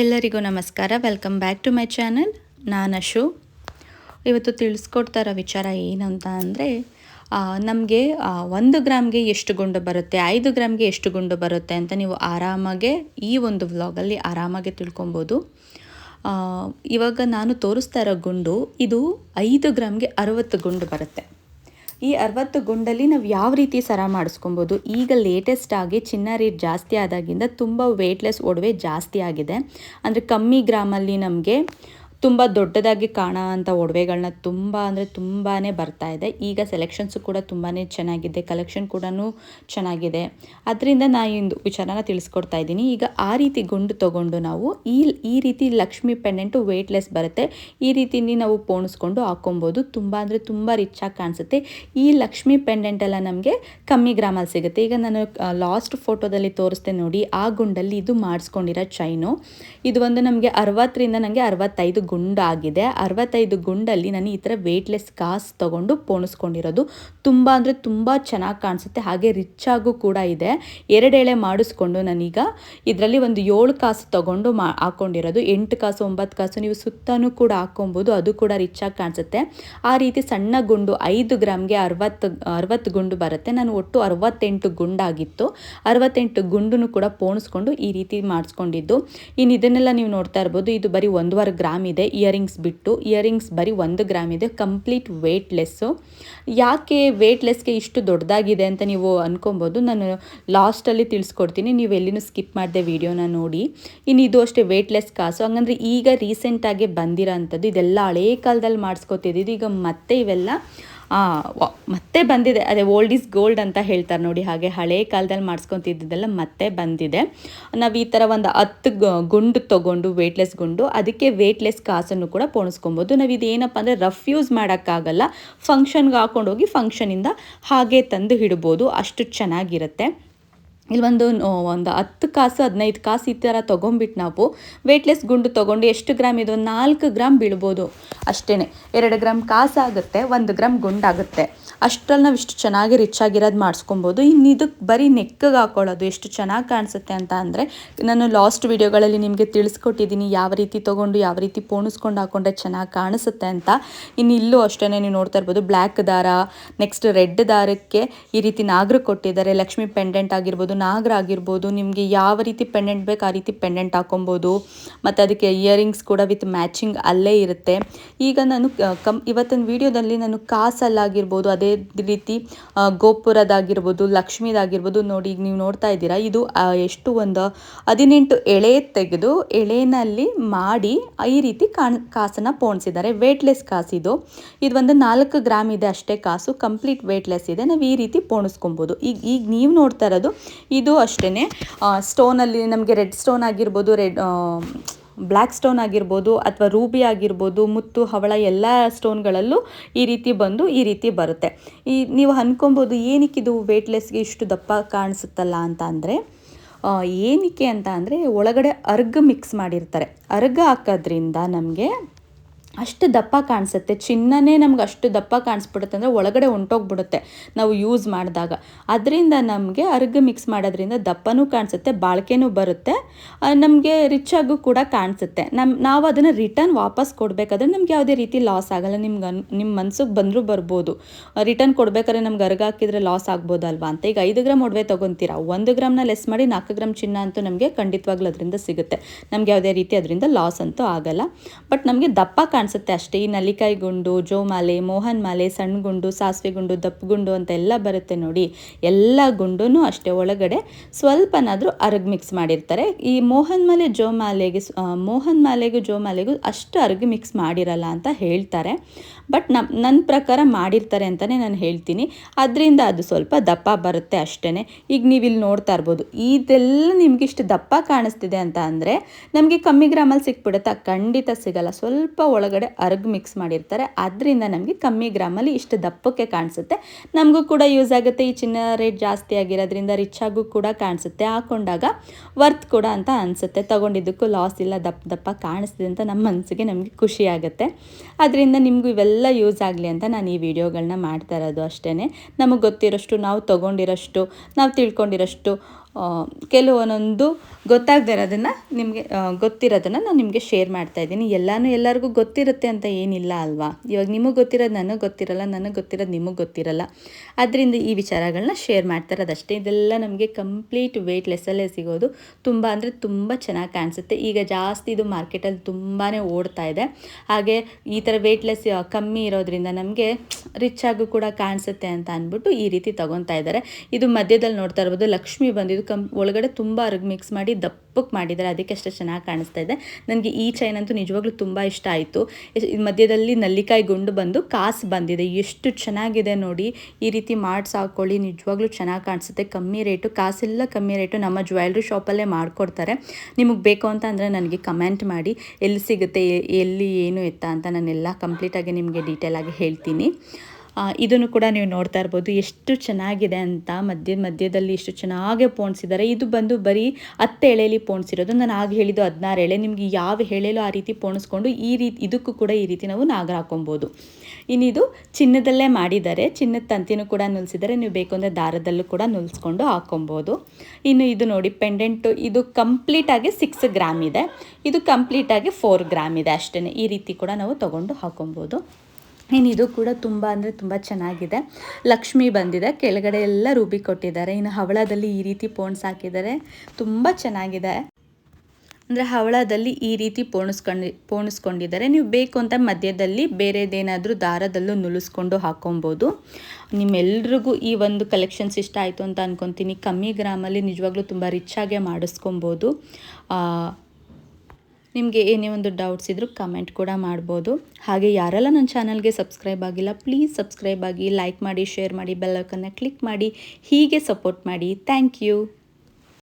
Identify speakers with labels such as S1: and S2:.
S1: ಎಲ್ಲರಿಗೂ ನಮಸ್ಕಾರ. Welcome back to my channel ನಾನು ಅಶು. ಇವತ್ತು ತಿಳಿಸ್ಕೊಡ್ತಾ ಇರೋ ವಿಚಾರ ಏನು ಅಂತ ಅಂದರೆ ನಮಗೆ ಒಂದು ಗ್ರಾಮ್ಗೆ ಎಷ್ಟು ಗುಂಡು ಬರುತ್ತೆ, ಐದು ಗ್ರಾಮ್ಗೆ ಎಷ್ಟು ಗುಂಡು ಬರುತ್ತೆ ಅಂತ ನೀವು ಆರಾಮಾಗೆ ಈ ಒಂದು ವ್ಲಾಗಲ್ಲಿ ಆರಾಮಾಗೆ ತಿಳ್ಕೊಬೋದು. ಇವಾಗ ನಾನು ತೋರಿಸ್ತಾ ಇರೋ ಗುಂಡು, ಇದು ಐದು ಗ್ರಾಮ್ಗೆ ಅರವತ್ತು ಗುಂಡು ಬರುತ್ತೆ. ಈ ಅರವತ್ತು ಗುಂಡಲ್ಲಿ ನಾವು ಯಾವ ರೀತಿ ಸರ ಮಾಡಿಸ್ಕೊಬೋದು? ಈಗ ಲೇಟೆಸ್ಟ್ ಆಗಿ ಚಿನ್ನ ರೇಟ್ ಜಾಸ್ತಿ ಆದಾಗಿಂದ ತುಂಬ ವೇಟ್ಲೆಸ್ ಒಡವೆ ಜಾಸ್ತಿ ಆಗಿದೆ. ಅಂದರೆ ಕಮ್ಮಿ ಗ್ರಾಮಲ್ಲಿ ನಮಗೆ ತುಂಬ ದೊಡ್ಡದಾಗಿ ಕಾಣೋ ಅಂಥ ಒಡವೆಗಳನ್ನ ತುಂಬ ಅಂದರೆ ತುಂಬಾ ಬರ್ತಾ ಇದೆ. ಈಗ ಸೆಲೆಕ್ಷನ್ಸು ಕೂಡ ತುಂಬಾ ಚೆನ್ನಾಗಿದೆ ಕಲೆಕ್ಷನ್ ಕೂಡ ಚೆನ್ನಾಗಿದೆ. ಅದರಿಂದ ನಾನು ಇಂದು ವಿಚಾರನ ತಿಳಿಸ್ಕೊಡ್ತಾ ಇದ್ದೀನಿ. ಈಗ ಆ ರೀತಿ ಗುಂಡು ತೊಗೊಂಡು ನಾವು ಈ ಈ ರೀತಿ ಲಕ್ಷ್ಮಿ ಪೆಂಡೆಂಟು ವೆಯ್ಟ್ಲೆಸ್ ಬರುತ್ತೆ. ಈ ರೀತಿಯಲ್ಲಿ ನಾವು ಪೋಣಿಸ್ಕೊಂಡು ಹಾಕೊಬೋದು ತುಂಬ ಅಂದರೆ ತುಂಬ ಆಗಿ ಕಾಣಿಸುತ್ತೆ. ಈ ಲಕ್ಷ್ಮಿ ಪೆಂಡೆಂಟ್ ಎಲ್ಲ ನಮಗೆ ಕಮ್ಮಿ ಗ್ರಾಮಲ್ಲಿ ಸಿಗುತ್ತೆ. ಈಗ ನಾನು ಲಾಸ್ಟ್ ಫೋಟೋದಲ್ಲಿ ತೋರಿಸ್ತೆ ನೋಡಿ. ಆ ಗುಂಡಲ್ಲಿ ಇದು ಮಾಡಿಸ್ಕೊಂಡಿರೋ ಚೈನು ಇದು ಒಂದು ನಮಗೆ ಅರವತ್ತರಿಂದ ನನಗೆ ಅರವತ್ತೈದು ಗುಂಡಾಗಿದೆ. ಅರವತ್ತೈದು ಗುಂಡಲ್ಲಿ ನಾನು ಈ ಥರ ವೆಯ್ಟ್ಲೆಸ್ ಕಾಸು ತೊಗೊಂಡು ಪೋಣಿಸ್ಕೊಂಡಿರೋದು. ತುಂಬ ಅಂದರೆ ತುಂಬ ಚೆನ್ನಾಗಿ ಕಾಣಿಸುತ್ತೆ. ಹಾಗೆ ರಿಚ್ ಆಗು ಕೂಡ ಇದೆ. ಎರಡೆಳೆ ಮಾಡಿಸ್ಕೊಂಡು ನಾನೀಗ ಇದರಲ್ಲಿ ಒಂದು ಏಳು ಕಾಸು ತೊಗೊಂಡು ಮಾ ಹಾಕ್ಕೊಂಡಿರೋದು ಎಂಟು ಕಾಸು ಒಂಬತ್ತು ಕಾಸು ನೀವು ಸುತ್ತನೂ ಕೂಡ ಹಾಕ್ಕೊಬೋದು. ಅದು ಕೂಡ ರಿಚ್ ಆಗಿ ಕಾಣಿಸುತ್ತೆ. ಆ ರೀತಿ ಸಣ್ಣ ಗುಂಡು ಐದು ಗ್ರಾಮ್ಗೆ ಅರವತ್ತು ಅರವತ್ತು ಗುಂಡು ಬರುತ್ತೆ. ನಾನು ಒಟ್ಟು ಅರವತ್ತೆಂಟು ಗುಂಡಾಗಿತ್ತು. ಅರವತ್ತೆಂಟು ಗುಂಡು ಕೂಡ ಪೋಣಿಸ್ಕೊಂಡು ಈ ರೀತಿ ಮಾಡಿಸ್ಕೊಂಡಿದ್ದು. ಇನ್ನು ಇದನ್ನೆಲ್ಲ ನೀವು ನೋಡ್ತಾ ಇರ್ಬೋದು. ಇದು ಬರೀ ಒಂದೂವರೆ ಗ್ರಾಮ್ ಇದೆ. ಇಯರಿಂಗ್ಸ್ ಬಿಟ್ಟು. ಇಯರಿಂಗ್ಸ್ ಬರೀ ಒಂದು ಗ್ರಾಮ್ ಇದೆ ಕಂಪ್ಲೀಟ್ ವೇಟ್ಲೆಸ್ಸು ಯಾಕೆ ವೇಟ್ಲೆಸ್ಗೆ ಇಷ್ಟು ದೊಡ್ಡದಾಗಿದೆ ಅಂತ ನೀವು ಅಂದ್ಕೊಬೋದು ನಾನು ಲಾಸ್ಟಲ್ಲಿ ತಿಳಿಸ್ಕೊಡ್ತೀನಿ. ನೀವು ಎಲ್ಲಿನೂ ಸ್ಕಿಪ್ ಮಾಡಿದೆ ವಿಡಿಯೋನ ನೋಡಿ. ಇನ್ನು ಇದು ಅಷ್ಟೇ ವೇಟ್ಲೆಸ್ ಕಾಸು. ಹಂಗಂದ್ರೆ ಈಗ ರೀಸೆಂಟಾಗಿ ಬಂದಿರೋ ಅಂಥದ್ದು ಇದೆಲ್ಲ ಹಳೇ ಕಾಲದಲ್ಲಿ ಮಾಡಿಸ್ಕೊತಿದ್ದು ಈಗ ಮತ್ತೆ ಇವೆಲ್ಲ ಮತ್ತೆ ಬಂದಿದೆ. ಅದೇ ಓಲ್ಡ್ ಈಸ್ ಗೋಲ್ಡ್ ಅಂತ ಹೇಳ್ತಾರೆ ನೋಡಿ, ಹಾಗೆ ಹಳೆ ಕಾಲದಲ್ಲಿ ಮಾಡಿಸ್ಕೊತಿದ್ದೆಲ್ಲ ಮತ್ತೆ ಬಂದಿದೆ. ನಾವು ಈ ಥರ ಒಂದು ಹತ್ತು ಗುಂಡು ತೊಗೊಂಡು ವೇಟ್ಲೆಸ್ ಗುಂಡು, ಅದಕ್ಕೆ ವೇಟ್ಲೆಸ್ ಕಾಸನ್ನು ಕೂಡ ಪೋಣಿಸ್ಕೊಬೋದು. ನಾವು ಇದೇನಪ್ಪ ಅಂದರೆ ರಫ್ ಯೂಸ್ ಮಾಡೋಕ್ಕಾಗಲ್ಲ. ಫಂಕ್ಷನ್ಗೆ ಹಾಕೊಂಡೋಗಿ ಫಂಕ್ಷನಿಂದ ಹಾಗೆ ತಂದು ಇಡ್ಬೋದು ಅಷ್ಟು ಚೆನ್ನಾಗಿರುತ್ತೆ. ಇಲ್ಲಿ ಒಂದು ಒಂದು ಹತ್ತು ಕಾಸು, ಹದಿನೈದು ಕಾಸು ಈ ಥರ ತೊಗೊಂಬಿಟ್ಟು ನಾವು ವೇಟ್ಲೆಸ್ ಗುಂಡು ತೊಗೊಂಡು ಎಷ್ಟು ಗ್ರಾಮ್ ಇದು? ಒಂದು ನಾಲ್ಕು ಗ್ರಾಮ್ ಬೀಳ್ಬೋದು. ಅಷ್ಟೇ ಎರಡು ಗ್ರಾಮ್ ಕಾಸಾಗುತ್ತೆ, ಒಂದು ಗ್ರಾಮ್ ಗುಂಡಾಗುತ್ತೆ. ಅಷ್ಟರಲ್ಲಿ ನಾವು ಇಷ್ಟು ಚೆನ್ನಾಗಿ ರಿಚ್ ಆಗಿರೋದು ಮಾಡಿಸ್ಕೊಬೋದು. ಇನ್ನು ಇದಕ್ಕೆ ಬರೀ ನೆಕ್ಕಿಗೆ ಹಾಕೊಳ್ಳೋದು ಎಷ್ಟು ಚೆನ್ನಾಗಿ ಕಾಣಿಸುತ್ತೆ ಅಂತ ಅಂದರೆ, ನಾನು ಲಾಸ್ಟ್ ವೀಡಿಯೋಗಳಲ್ಲಿ ನಿಮಗೆ ತಿಳಿಸ್ಕೊಟ್ಟಿದ್ದೀನಿ ಯಾವ ರೀತಿ ತೊಗೊಂಡು, ಯಾವ ರೀತಿ ಪೋಣಿಸ್ಕೊಂಡು ಹಾಕೊಂಡ್ರೆ ಚೆನ್ನಾಗಿ ಕಾಣಿಸುತ್ತೆ ಅಂತ. ಇನ್ನು ಇಲ್ಲೂ ಅಷ್ಟೇ ನೀವು ನೋಡ್ತಾ ಇರ್ಬೋದು ಬ್ಲ್ಯಾಕ್ ದಾರ ನೆಕ್ಸ್ಟ್ ರೆಡ್ ದಾರಕ್ಕೆ ಈ ರೀತಿ ನಾಗರ ಕೊಟ್ಟಿದ್ದಾರೆ, ಲಕ್ಷ್ಮಿ ಪೆಂಡೆಂಟ್ ಆಗಿರ್ಬೋದು, ನಾಗರ ಆಗಿರ್ಬೋದು, ನಿಮಗೆ ಯಾವ ರೀತಿ ಪೆಂಡೆಂಟ್ ಬೇಕು ಆ ರೀತಿ ಪೆಂಡೆಂಟ್ ಹಾಕೊಬೋದು. ಮತ್ತು ಅದಕ್ಕೆ ಇಯರಿಂಗ್ಸ್ ಕೂಡ ವಿತ್ ಮ್ಯಾಚಿಂಗ್ ಅಲ್ಲೇ ಇರುತ್ತೆ. ಈಗ ನಾನು ಕ- ಇವತ್ತಿನ ವಿಡಿಯೋದಲ್ಲಿ ನಾನು ಕಾಸಲ್ಲಾಗಿರ್ಬೋದು, ಅದೇ ರೀತಿ ಆ, ಗೋಪುರದಾಗಿರ್ಬೋದು ಲಕ್ಷ್ಮಿದಾಗಿರ್ಬೋದು ನೋಡಿ ಈಗ ನೀವು ನೋಡ್ತಾ ಇದ್ದೀರಾ ಇದು ಎಷ್ಟು ಒಂದು ಹದಿನೆಂಟು ಎಳೆ ತೆಗೆದು ಎಳೆನಲ್ಲಿ ಮಾಡಿ ಈ ರೀತಿ ಕಾಣ್ ಕಾಸನ್ನು ಪೋಣಿಸಿದ್ದಾರೆ. ವೇಟ್ಲೆಸ್ ಕಾಸಿದು ಇದು. ಒಂದು ನಾಲ್ಕು ಗ್ರಾಮ್ ಇದೆ ಅಷ್ಟೇ ಕಾಸು ಕಂಪ್ಲೀಟ್ ವೇಟ್ಲೆಸ್ ಇದೆ. ನಾವು ಈ ರೀತಿ ಪೋಣಿಸ್ಕೊಬೋದು. ಈಗ ಈಗ ನೀವು ನೋಡ್ತಾ ಇರೋದು ಇದು ಅಷ್ಟೇ ಸ್ಟೋನಲ್ಲಿ ನಮಗೆ ರೆಡ್ ಸ್ಟೋನ್ ಆಗಿರ್ಬೋದು ರೆಡ್ ಬ್ಲ್ಯಾಕ್ ಸ್ಟೋನ್ ಆಗಿರ್ಬೋದು ಅಥವಾ ರೂಬಿ ಆಗಿರ್ಬೋದು, ಮುತ್ತು, ಹವಳ ಎಲ್ಲ ಸ್ಟೋನ್ಗಳಲ್ಲೂ ಈ ರೀತಿ ಬಂದು ಈ ರೀತಿ ಬರುತ್ತೆ. ಈ ನೀವು ಅನ್ಕೊಬೋದು ಏನಕ್ಕೆ ಇದು ವೇಟ್ಲೆಸ್ಗೆ ಇಷ್ಟು ದಪ್ಪ ಕಾಣಿಸುತ್ತಲ್ಲ ಅಂತ ಅಂದರೆ ಏನಕ್ಕೆ ಅಂತ ಅಂದರೆ ಒಳಗಡೆ ಅರ್ಗ್ ಮಿಕ್ಸ್ ಮಾಡಿರ್ತಾರೆ. ಅರ್ಗ ಹಾಕೋದ್ರಿಂದ ನಮಗೆ ಅಷ್ಟು ದಪ್ಪ ಕಾಣಿಸುತ್ತೆ. ಚಿನ್ನನೇ ನಮ್ಗೆ ಅಷ್ಟು ದಪ್ಪ ಕಾಣಿಸ್ಬಿಡುತ್ತೆ ಅಂದರೆ ಒಳಗಡೆ ಹೊಂಟೋಗ್ಬಿಡುತ್ತೆ ನಾವು ಯೂಸ್ ಮಾಡಿದಾಗ. ಅದರಿಂದ ನಮಗೆ ಅರ್ಗ ಮಿಕ್ಸ್ ಮಾಡೋದ್ರಿಂದ ದಪ್ಪನೂ ಕಾಣಿಸುತ್ತೆ, ಬಾಳಿಕೆನೂ ಬರುತ್ತೆ. ನಮಗೆ ರಿಚ್ ಆಗು ಕೂಡ ಕಾಣಿಸುತ್ತೆ. ನಮ್ಮ ನಾವು ಅದನ್ನು ರಿಟರ್ನ್ ವಾಪಸ್ ಕೊಡಬೇಕಾದ್ರೆ ನಮ್ಗೆ ಯಾವುದೇ ರೀತಿ ಲಾಸ್ ಆಗಲ್ಲ. ನಿಮ್ಗೆ ನಿಮ್ಮ ಮನ್ಸಿಗೆ ಬಂದರೂ ಬರ್ಬೋದು. ರಿಟರ್ನ್ ಕೊಡ್ಬೇಕಾದ್ರೆ ನಮ್ಗೆ ಅರ್ಗ ಹಾಕಿದರೆ ಲಾಸ್ ಆಗ್ಬೋದಲ್ವಾ ಅಂತ. ಈಗ ಐದು ಗ್ರಾಮ್ ಒಡವೆ ತೊಗೊತೀರಾ? ಒಂದು ಗ್ರಾಮ್ನ ಲೆಸ್ ಮಾಡಿ ನಾಲ್ಕು ಗ್ರಾಮ್ ಚಿನ್ನ ಅಂತೂ ನಮಗೆ ಖಂಡಿತವಾಗ್ಲೂ ಅದರಿಂದ ಸಿಗುತ್ತೆ. ನಮ್ಗೆ ಯಾವುದೇ ರೀತಿ ಅದರಿಂದ ಲಾಸ್ ಅಂತೂ ಆಗಲ್ಲ. ಬಟ್ ನಮಗೆ ದಪ್ಪ ಕಾಣಿಸುತ್ತೆ ಅಷ್ಟೇ. ಈ ನಲ್ಲಿಕಾಯಿ ಗುಂಡು ಜೋಮಾಲೆ ಮೋಹನ್ ಮಾಲೆ ಸಣ್ಣ ಗುಂಡು ಸಾಸಿವೆ ಗುಂಡು ದಪ್ಪ ಗುಂಡು ಅಂತ ಎಲ್ಲ ಬರುತ್ತೆ ನೋಡಿ. ಎಲ್ಲ ಗುಂಡೂ ಅಷ್ಟೇ ಒಳಗಡೆ ಸ್ವಲ್ಪನಾದರೂ ಅರಗ್ ಮಿಕ್ಸ್ ಮಾಡಿರ್ತಾರೆ. ಈ ಮೋಹನ್ ಮಾಲೆ ಜೋಮಾಲೆಗೆ ಸ್- ಆ, ಮೋಹನ್ ಮಾಲೆಗೂ ಜೋಮಾಲೆಗೂ ಅಷ್ಟು ಅರಗ್ ಮಿಕ್ಸ್ ಮಾಡಿರಲ್ಲ ಅಂತ ಹೇಳ್ತಾರೆ. ಬಟ್ ನಮ್ಮ ನನ್ನ ಪ್ರಕಾರ ಮಾಡಿರ್ತಾರೆ ಅಂತಲೇ ನಾನು ಹೇಳ್ತೀನಿ. ಅದರಿಂದ ಅದು ಸ್ವಲ್ಪ ದಪ್ಪ ಬರುತ್ತೆ ಅಷ್ಟೇ ಈಗ ನೀವು ಇಲ್ಲಿ ನೋಡ್ತಾ ಇರ್ಬೋದು ಇದೆಲ್ಲ ನಿಮ್ಗೆ ಇಷ್ಟು ದಪ್ಪ ಕಾಣಿಸ್ತಿದೆ ಅಂತ ಅಂದರೆ ನಮಗೆ ಕಮ್ಮಿ ಗ್ರಾಮಲ್ಲಿ ಸಿಕ್ಬಿಡುತ್ತಾ? ಖಂಡಿತ ಸಿಗಲ್ಲ. ಸ್ವಲ್ಪ ಒಳಗಡೆ ಅರ್ಗ್ ಮಿಕ್ಸ್ ಮಾಡಿರ್ತಾರೆ. ಅದರಿಂದ ನಮಗೆ ಕಮ್ಮಿ ಗ್ರಾಮಲ್ಲಿ ಇಷ್ಟು ದಪ್ಪಕ್ಕೆ ಕಾಣಿಸುತ್ತೆ. ನಮಗೂ ಕೂಡ ಯೂಸ್ ಆಗುತ್ತೆ. ಈ ಚಿನ್ನ ರೇಟ್ ಜಾಸ್ತಿ ಆಗಿರೋದ್ರಿಂದ ರಿಚ್ ಆಗೂ ಕೂಡ ಕಾಣಿಸುತ್ತೆ. ಹಾಕೊಂಡಾಗ ವರ್ತ್ ಕೂಡ ಅಂತ ಅನಿಸುತ್ತೆ. ತಗೊಂಡಿದ್ದಕ್ಕೂ ಲಾಸ್ ಇಲ್ಲ, ದಪ್ಪ ದಪ್ಪ ಕಾಣಿಸ್ತಿದೆ ಅಂತ ನಮ್ಮ ಮನಸ್ಸಿಗೆ ನಮಗೆ ಖುಷಿ ಆಗುತ್ತೆ. ಅದರಿಂದ ನಿಮಗೂ ಇವೆಲ್ಲ ಯೂಸ್ ಆಗಲಿ ಅಂತ ನಾನು ಈ ವಿಡಿಯೋಗಳನ್ನ ಮಾಡ್ತಾ ಇರೋದು ಅಷ್ಟೇ ನಮಗೆ ಗೊತ್ತಿರೋಷ್ಟು, ನಾವು ತೊಗೊಂಡಿರೋಷ್ಟು, ನಾವು ತಿಳ್ಕೊಂಡಿರೋಷ್ಟು ಕೆಲವೊಂದೊಂದು ಗೊತ್ತಾಗದೇ ಇರೋದನ್ನು ನಿಮಗೆ ಗೊತ್ತಿರೋದನ್ನು ನಾನು ನಿಮಗೆ ಶೇರ್ ಮಾಡ್ತಾ ಇದ್ದೀನಿ. ಎಲ್ಲನೂ ಎಲ್ಲರಿಗೂ ಗೊತ್ತಿರುತ್ತೆ ಅಂತ ಏನಿಲ್ಲ ಅಲ್ವಾ? ಇವಾಗ ನಿಮಗೆ ಗೊತ್ತಿರೋದು ನನಗೆ ಗೊತ್ತಿರಲ್ಲ, ನನಗೆ ಗೊತ್ತಿರೋದು ನಿಮಗೆ ಗೊತ್ತಿರಲ್ಲ. ಅದರಿಂದ ಈ ವಿಚಾರಗಳನ್ನ ಶೇರ್ ಮಾಡ್ತಾ ಇರೋದಷ್ಟೇ ಇದೆಲ್ಲ ನಮಗೆ ಕಂಪ್ಲೀಟ್ ವೆಯ್ಟ್ಲೆಸ್ಸಲ್ಲೇ ಸಿಗೋದು. ತುಂಬ ಅಂದರೆ ತುಂಬ ಚೆನ್ನಾಗಿ ಕಾಣಿಸುತ್ತೆ. ಈಗ ಜಾಸ್ತಿ ಇದು ಮಾರ್ಕೆಟಲ್ಲಿ ತುಂಬಾ ಓಡ್ತಾ ಇದೆ. ಹಾಗೆ ಈ ಥರ ವೆಯ್ಟ್ಲೆಸ್ ಕಮ್ಮಿ ಇರೋದ್ರಿಂದ ನಮಗೆ ರಿಚ್ ಆಗೂ ಕೂಡ ಕಾಣಿಸುತ್ತೆ ಅಂತ ಅಂದ್ಬಿಟ್ಟು ಈ ರೀತಿ ತಗೊತಾ ಇದ್ದಾರೆ. ಇದು ಮಧ್ಯದಲ್ಲಿ ನೋಡ್ತಾ ಇರ್ಬೋದು. ಲಕ್ಷ್ಮಿ ಬಂದಿದ್ದು ಕಂ ಒಳಗಡೆ ತುಂಬ ಅರಗ್ ಮಿಕ್ಸ್ ಮಾಡಿ ದಪ್ಪಕ್ಕೆ ಮಾಡಿದ್ದಾರೆ. ಅದಕ್ಕೆ ಅಷ್ಟೇ ಚೆನ್ನಾಗಿ ಕಾಣಿಸ್ತಾ ಇದೆ. ನನಗೆ ಈ ಚೈನ್ ಅಂತೂ ನಿಜವಾಗ್ಲೂ ತುಂಬ ಇಷ್ಟ ಆಯಿತು. ಮಧ್ಯದಲ್ಲಿ ನಲ್ಲಿಕಾಯಿ ಗುಂಡು ಬಂದು ಕಾಸು ಬಂದಿದೆ. ಎಷ್ಟು ಚೆನ್ನಾಗಿದೆ ನೋಡಿ. ಈ ರೀತಿ ಮಾಡ್ಸ್ ಹಾಕ್ಕೊಳ್ಳಿ ನಿಜವಾಗ್ಲೂ ಚೆನ್ನಾಗಿ ಕಾಣಿಸುತ್ತೆ. ಕಮ್ಮಿ ರೇಟು, ಕಾಸೆಲ್ಲ ಕಮ್ಮಿ ರೇಟು ನಮ್ಮ ಜ್ಯುವೆಲ್ರಿ ಶಾಪಲ್ಲೇ ಮಾಡಿಕೊಡ್ತಾರೆ. ನಿಮಗೆ ಬೇಕು ಅಂತ ಅಂದರೆ ನನಗೆ ಕಮೆಂಟ್ ಮಾಡಿ. ಎಲ್ಲಿ ಸಿಗುತ್ತೆ ಎಲ್ಲಿ ಏನು ಎತ್ತ ಅಂತ ನಾನೆಲ್ಲ ಕಂಪ್ಲೀಟಾಗಿ ನಿಮಗೆ ಡೀಟೇಲಾಗಿ ಹೇಳ್ತೀನಿ. ಇದನ್ನು ಕೂಡ ನೀವು ನೋಡ್ತಾ ಇರ್ಬೋದು. ಎಷ್ಟು ಚೆನ್ನಾಗಿದೆ ಅಂತ ಮಧ್ಯ, ಮಧ್ಯದಲ್ಲಿ ಎಷ್ಟು ಚೆನ್ನಾಗೆ ಪೋಣಿಸಿದ್ದಾರೆ. ಇದು ಬಂದು ಬರೀ ಹತ್ತು ಎಳೆಯಲ್ಲಿ ಪೋಣಿಸಿರೋದು. ನಾನು ಆಗ ಹೇಳಿದ್ದು ಹದಿನಾರು ಎಳೆ. ನಿಮಗೆ ಯಾವ ಎಳೆಲೋ ಆ ರೀತಿ ಪೋಣಿಸ್ಕೊಂಡು ಈ ರೀತಿ, ಇದಕ್ಕೂ ಕೂಡ ಈ ರೀತಿ ನಾವು ನಾಗರ ಹಾಕೊಬೋದು ಇನ್ನಿದು ಚಿನ್ನದಲ್ಲೇ ಮಾಡಿದ್ದಾರೆ. ಚಿನ್ನದ ತಂತಿನೂ ಕೂಡ ನುಲ್ಸಿದ್ದಾರೆ. ನೀವು ಬೇಕು ಅಂದರೆ ದಾರದಲ್ಲೂ ಕೂಡ ನುಲ್ಸ್ಕೊಂಡು ಹಾಕೊಬೋದು ಇನ್ನು ಇದು ನೋಡಿ, ಪೆಂಡೆಂಟು, ಇದು ಕಂಪ್ಲೀಟಾಗಿ ಸಿಕ್ಸ್ ಗ್ರಾಮ್ ಇದೆ. ಇದು ಕಂಪ್ಲೀಟಾಗಿ ಫೋರ್ ಗ್ರಾಮ್ ಇದೆ ಅಷ್ಟೇ ಈ ರೀತಿ ಕೂಡ ನಾವು ತೊಗೊಂಡು ಹಾಕೊಬೋದು ಇನ್ನು ಇದು ಕೂಡ ತುಂಬ ಅಂದರೆ ತುಂಬ ಚೆನ್ನಾಗಿದೆ. ಲಕ್ಷ್ಮಿ ಬಂದಿದೆ. ಕೆಳಗಡೆ ಎಲ್ಲ ರೂಬಿ ಕೊಟ್ಟಿದ್ದಾರೆ. ಇನ್ನು ಹವಳದಲ್ಲಿ ಈ ರೀತಿ ಪೋಣ್ಸ್ ಹಾಕಿದ್ದಾರೆ. ತುಂಬ ಚೆನ್ನಾಗಿದೆ. ಅಂದರೆ ಹವಳದಲ್ಲಿ ಈ ರೀತಿ ಪೋಣಿಸ್ಕೊಂಡು, ಪೋಣಿಸ್ಕೊಂಡಿದ್ದಾರೆ. ನೀವು ಬೇಕು ಅಂತ ಮಧ್ಯದಲ್ಲಿ ಬೇರೆದೇನಾದರೂ ದಾರದಲ್ಲೂ ನುಲಿಸ್ಕೊಂಡು ಹಾಕೊಬೋದು. ನಿಮ್ಮೆಲ್ರಿಗೂ ಈ ಒಂದು ಕಲೆಕ್ಷನ್ಸ್ ಇಷ್ಟ ಆಯಿತು ಅಂತ ಅಂದ್ಕೊತೀನಿ ಕಮ್ಮಿ ಗ್ರಾಮಲ್ಲಿ ನಿಜವಾಗ್ಲೂ ತುಂಬ ರಿಚ್ಚಾಗೆ ಮಾಡಿಸ್ಕೊಬೋದು. ನಿಮಗೆ ಏನೇ ಒಂದು ಡೌಟ್ಸ್ ಇದ್ದರೂ ಕಮೆಂಟ್ ಕೂಡ ಮಾಡ್ಬೋದು. ಹಾಗೆ ಯಾರೆಲ್ಲ ನನ್ನ ಚಾನಲ್ಗೆ ಸಬ್ಸ್ಕ್ರೈಬ್ ಆಗಿಲ್ಲ ಪ್ಲೀಸ್ ಸಬ್ಸ್ಕ್ರೈಬ್ ಆಗಿ ಲೈಕ್ ಮಾಡಿ ಶೇರ್ ಮಾಡಿ ಬೆಲ್ಲಕನ್ನು ಕ್ಲಿಕ್ ಮಾಡಿ, ಹೀಗೆ ಸಪೋರ್ಟ್ ಮಾಡಿ. Thank you